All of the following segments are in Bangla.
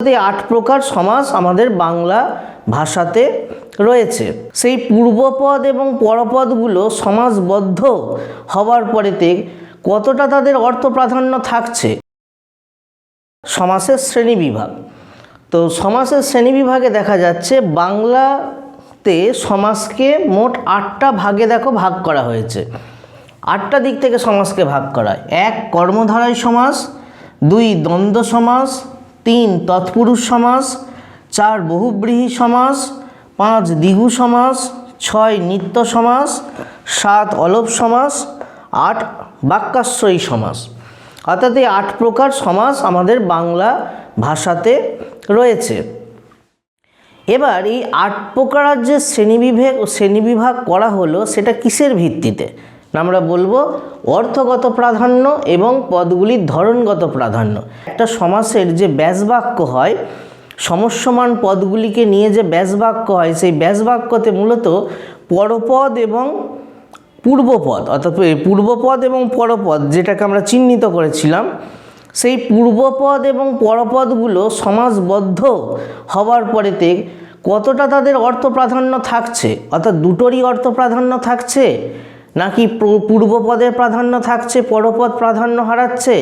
এই আট প্রকার সমাস আমাদের বাংলা ভাষাতে রয়েছে। সেই পূর্বপদ এবং পরপদগুলো সমাজবদ্ধ হওয়ার পরেতে কতটা তাদের অর্থ প্রাধান্য থাকছে? সমাসের শ্রেণীবিভাগ তো সমাসের শ্রেণীবিভাগে দেখা যাচ্ছে, বাংলাতে সমাজকে মোট আটটা ভাগে দেখো ভাগ করা হয়েছে। আটটা দিক থেকে সমাজকে ভাগ করা এক কর্মধারায় সমাস, দুই দ্বন্দ্ব সমাস তিন তৎপুরুষ সমাস, চার বহুব্রীহি সমাস, পাঁচ দ্বিগু সমাস, ছয় নিত্য সমাস, সাত অলোপ সমাস, আট বাক্যাশ্রয়ী সমাস। অর্থাৎ এই আট প্রকার সমাস আমাদের বাংলা ভাষাতে রয়েছে। এবার এই আট প্রকার যে শ্রেণীবিভাগ শ্রেণীবিভাগ করা হলো সেটা কিসের ভিত্তিতে? আমরা বলব অর্থগত প্রাধান্য এবং পদগুলির ধরনগত প্রাধান্য। একটা সমাসের যে ব্যাসবাক্য হয়, সমস্যমান পদগুলিকে নিয়ে যে ব্যাসবাক্য হয়, সেই ব্যাসবাক্যতে মূলত পরপদ এবং পূর্বপদ, অর্থাৎ পূর্বপদ এবং পরপদ যেটাকে আমরা চিহ্নিত করেছিলাম, সেই পূর্বপদ এবং পরপদগুলো সমাজবদ্ধ হওয়ার পরেতে কতটা তাদের অর্থ প্রাধান্য থাকছে? অর্থাৎ দুটোরই অর্থ প্রাধান্য থাকছে? নাকি পূর্বপদের প্রাধান্য থাকছে, পরপদ প্রাধান্য হারাচ্ছে?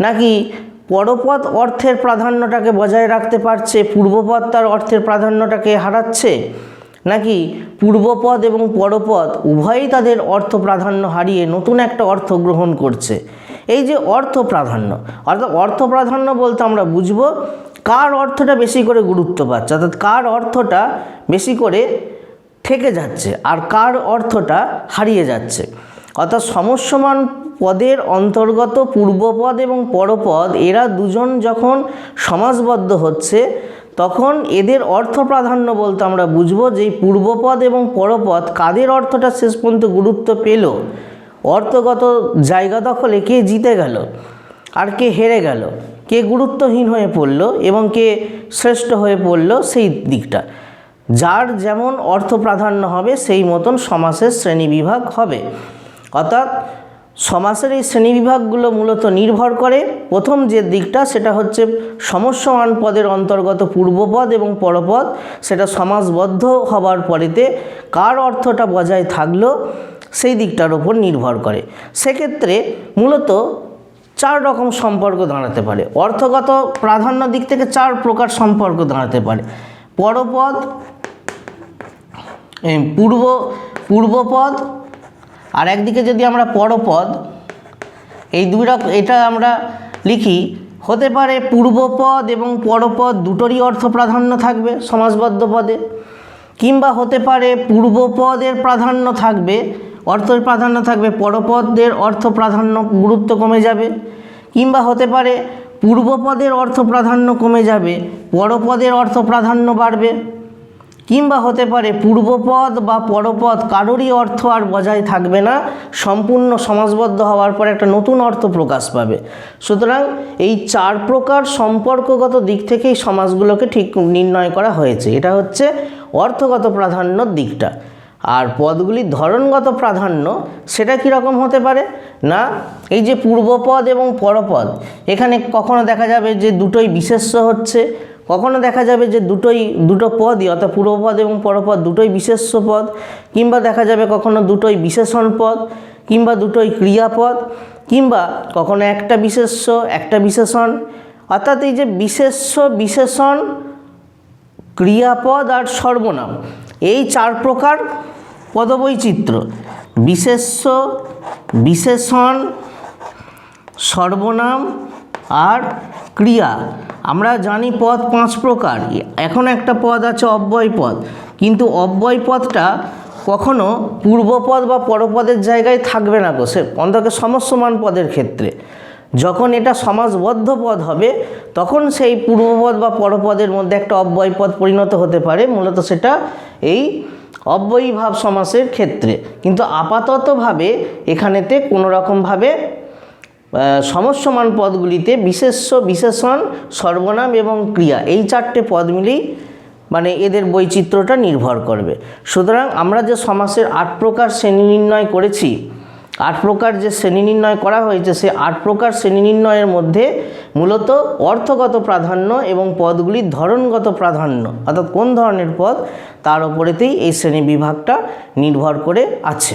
নাকি পরপদ অর্থের প্রাধান্যটাকে বজায় রাখতে পারছে, পূর্বপদ তার অর্থের প্রাধান্যটাকে হারাচ্ছে? নাকি পূর্বপদ এবং পরপদ উভয়ই তাদের অর্থ প্রাধান্য হারিয়ে নতুন একটা অর্থ গ্রহণ করছে? এই যে অর্থ প্রাধান্য, অর্থাৎ অর্থ প্রাধান্য বলতে আমরা বুঝব কার অর্থটা বেশি করে গুরুত্ব পাচ্ছে, অর্থাৎ কার অর্থটা বেশি করে থেকে যাচ্ছে আর কার অর্থটা হারিয়ে যাচ্ছে। অর্থাৎ সমস্যমান পদের অন্তর্গত পূর্বপদ এবং পরপদ, এরা দুজন যখন সমাজবদ্ধ হচ্ছে, তখন এদের অর্থ প্রাধান্য বলতে আমরা বুঝব যে পূর্বপদ এবং পরপদ কাদের অর্থটা শেষ পর্যন্ত গুরুত্ব পেল? অর্থগত জায়গা দখলে কে জিতে গেল? আর কে হেরে গেল? কে গুরুত্বহীন হয়ে পড়ল এবং কে শ্রেষ্ঠ হয়ে পড়ল সেই দিকটা। যার যেমন অর্থ প্রাধান্য হবে, সেই মতন সমাসের শ্রেণীবিভাগ হবে। অর্থাৎ সমাসের এই শ্রেণীবিভাগগুলো মূলত নির্ভর করে। প্রথম যে দিকটা, সেটা হচ্ছে সমস্যমান পদের অন্তর্গত পূর্বপদ এবং পরপদ। সেটা সমাসবদ্ধ হবার পরেতে কার অর্থটা বজায় থাকল, সেই দিকটার ওপর নির্ভর করে। সেক্ষেত্রে মূলত চার রকম সম্পর্ক দাঁড়াতে পারে। অর্থগত প্রাধান্য দিক থেকে চার প্রকার সম্পর্ক দাঁড়াতে পারে। পরপদ পূর্ব, পূর্বপদ, আর একদিকে যদি আমরা পরপদ, এই দুই রকম এটা আমরা লিখি, হতে পারে পূর্বপদ এবং পরপদ দুটোরই অর্থ প্রাধান্য থাকবে সমাসবদ্ধ পদে, কিংবা হতে পারে পূর্বপদের প্রাধান্য থাকবে, অর্থের প্রাধান্য থাকবে, পরপদের অর্থ প্রাধান্য গুরুত্ব কমে যাবে, কিংবা হতে পারে পূর্বপদের অর্থ প্রাধান্য কমে যাবে, পরপদের অর্থ প্রাধান্য বাড়বে। কিংবা হতে পারে পূর্বপদ বা পরপদ, কারোরই অর্থ আর বজায় থাকবে না। সম্পূর্ণ সমাজবদ্ধ হওয়ার পর একটা নতুন অর্থ প্রকাশ পাবে। সুতরাং এই চার প্রকার সম্পর্কগত দিক থেকেই সমাজগুলোকে ঠিক নির্ণয় করা হয়েছে। এটা হচ্ছে অর্থগত প্রাধান্যর দিকটা। আর পদগুলির ধরনগত প্রাধান্য সেটা কীরকম হতে পারে? না, এই যে পূর্বপদ এবং পরপদ, এখানে কখনো দেখা যাবে যে দুটোই বিশেষ্য হচ্ছে। কখনো দেখা যাবে যে দুটোই, দুটো পদই, অর্থাৎ পূর্বপদ এবং পরপদ দুটোই বিশেষ্য পদ, কিংবা দেখা যাবে কখনো দুটোই বিশেষণ পদ, কিংবা দুটোই ক্রিয়াপদ কিংবা কখনো একটা বিশেষ্য, একটা বিশেষণ। অর্থাৎ এই যে বিশেষ্য, বিশেষণ ক্রিয়াপদ আর সর্বনাম, এই চার প্রকার পদবৈচিত্র্য বিশেষ্য, বিশেষণ, সর্বনাম আর ক্রিয়া। আমরা জানি পদ পাঁচ প্রকার। এখন একটা পদ আছে অব্যয় পদ। কিন্তু অব্যয় পদটা কখনো পূর্বপদ বা পরপদের জায়গায় থাকবে না গো। সে অন্তত সমস্যমান পদের ক্ষেত্রে। যখন এটা সমাজবদ্ধ পদ হবে, তখন সেই পূর্বপদ বা পরপদের মধ্যে একটা অব্যয় পদ পরিণত হতে পারে। মূলত সেটা এই অব্যয়ীভাব সমাসের ক্ষেত্রে। কিন্তু আপাততভাবে এখানেতে কোনো রকমভাবে সমস্যমান পদগুলিতে বিশেষ্য, বিশেষণ, সর্বনাম এবং ক্রিয়া এই চারটে পদ মিলেই মানে এদের বৈচিত্র্যটা নির্ভর করবে। সুতরাং আমরা যে সমাসের আট প্রকার শ্রেণি নির্ণয় করেছি, আট প্রকার যে শ্রেণি নির্ণয় করা হয়েছে, সে আট প্রকার শ্রেণি নির্ণয়ের মধ্যে মূলত অর্থগত প্রাধান্য এবং পদগুলির ধরনগত প্রাধান্য, অর্থাৎ কোন ধরনের পদ, তার ওপরেতেই এই শ্রেণি বিভাগটা নির্ভর করে আছে।